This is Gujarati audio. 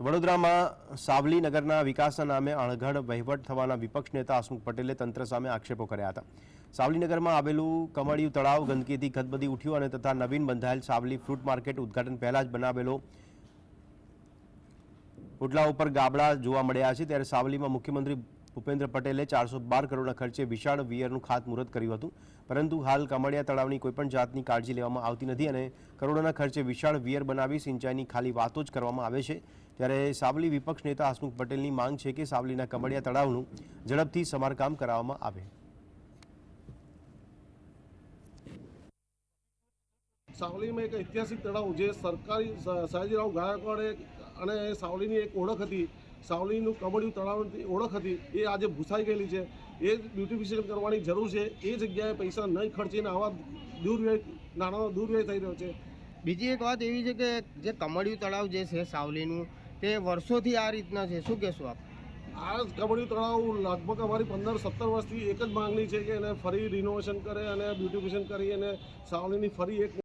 વડોદરામાં સાવલી નગરના વિકાસના નામે અણઘડ વહીવટ થવાના વિપક્ષ નેતા હસમુખ પટેલે તંત્ર સામે આક્ષેપો કર્યા હતા. સાવલી નગરમાં આવેલું કમળિયું તળાવ ગંદકીથી ખદબદી ઉઠ્યું અને તથા નવીન બંધાયેલ સાવલી ફ્રૂટ માર્કેટ ઉદ્ઘાટન પહેલા જ બનાવેલો ઓટલા ઉપર ગાબડા જોવા મળ્યા છે. ત્યારે સાવલીમાં મુખ્યમંત્રી ભૂપેન્દ્ર પટેલે ચારસો બાર કરોડના ખર્ચે વિશાળ વિયરનું ખાતમુહૂર્ત કર્યું હતું. પરંતુ હાલ કમળિયા તળાવની કોઈપણ જાતની કાળજી લેવામાં આવતી નથી અને કરોડોના ખર્ચે વિશાળ વિયર બનાવી સિંચાઈની ખાલી વાતો જ કરવામાં આવે છે. ત્યારે સાવલી વિપક્ષ નેતા હસમુખ પટેલની માંગ છે કે સાવલીના કમળિયા તળાવનું ઝડપથી સમારકામ કરાવવામાં આવે. સાવલીમાં એક ઐતિહાસિક તળાવ જે સરકારી સયાજીરાવ ગાયકવાડે અને સાવલીની એક ઓળખ હતી. સાવલીનું કબડિયું તળાવની ઓળખ હતી. એ આજે ભૂસાઈ ગયેલી છે. એ બ્યુટિફિકેશન કરવાની જરૂર છે. એ જગ્યાએ પૈસા નહીં ખર્ચીને આવા દુર્વ્યય નાણાંનો દુર્વ્યય થઈ રહ્યો છે. બીજી એક વાત એવી છે કે જે કમળિયું તળાવ જે છે સાવલીનું તે વર્ષોથી આ રીતના છે. શું કહેશો આપ? આ કબડ્ડી તળાવ લગભગ અમારી પંદર સત્તર વર્ષથી એક જ માંગણી છે કે એને ફરી રિનોવેશન કરે અને બ્યુટિફિકેશન કરી અને સાવલીની ફરી એક